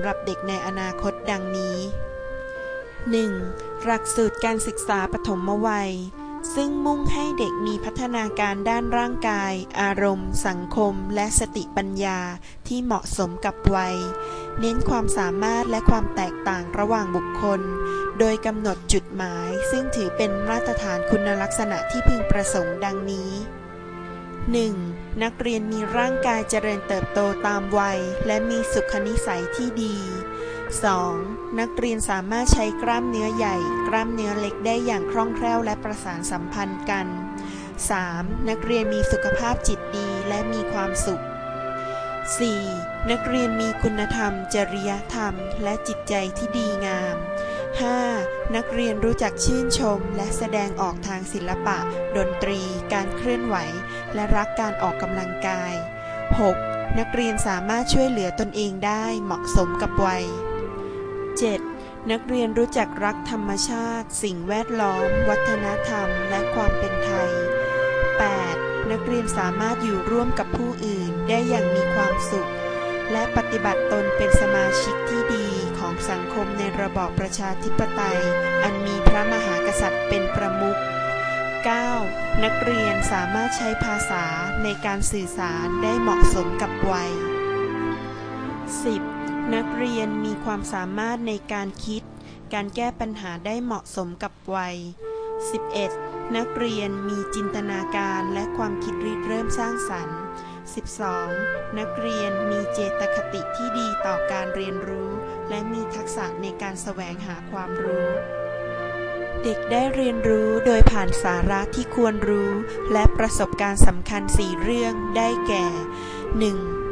ำหรับเด็กในอนาคตดังนี้ 1. หลักสูตรการศึกษาปฐมวัย ซึ่งมุ่งให้เด็กมีพัฒนาการด้านร่างกาย อารมณ์ สังคม และสติปัญญาที่เหมาะสมกับวัย เน้นความสามารถและความแตกต่างระหว่างบุคคล โดยกำหนดจุดหมาย ซึ่งถือเป็นมาตรฐานคุณลักษณะที่พึงประสงค์ดังนี้ 1. นักเรียนมีร่างกายเจริญเติบโตตามวัย และมีสุขนิสัยที่ดี 2. นักเรียนสามารถใช้กล้ามเนื้อใหญ่ กล้ามเนื้อเล็กได้อย่างคล่องแคล่วและประสานสัมพันธ์กัน 3. นักเรียนมีสุขภาพจิตดีและมีความสุข 4. นักเรียนมีคุณธรรม จริยธรรม และจิตใจที่ดีงาม 5. นักเรียนรู้จักชื่นชม และแสดงออกทางศิลปะ ดนตรี การเคลื่อนไหว และรักการออกกำลังกาย 6. นักเรียนสามารถช่วยเหลือตนเองได้เหมาะสมกับวัย 7. นักเรียนรู้จักรักธรรมชาติ สิ่งแวดล้อม วัฒนธรรม และความเป็นไทย 8. นักเรียนสามารถอยู่ร่วมกับผู้อื่นได้อย่างมีความสุข และปฏิบัติตนเป็นสมาชิกที่ดีของสังคมในระบอบประชาธิปไตย อันมีพระมหากษัตริย์เป็นประมุข 9. นักเรียนสามารถใช้ภาษาในการสื่อสารได้เหมาะสมกับวัย 10. นักเรียนมีความสามารถในการคิด การแก้ปัญหาได้เหมาะสมกับวัย 11. นักเรียนมีจินตนาการและความคิดริเริ่มสร้างสรรค์ 12. นักเรียนมีเจตคติที่ดีต่อการเรียนรู้ และมีทักษะในการแสวงหาความรู้ เด็กได้เรียนรู้โดยผ่านสาระที่ควรรู้ และประสบการณ์สำคัญสี่เรื่องได้แก่ 1.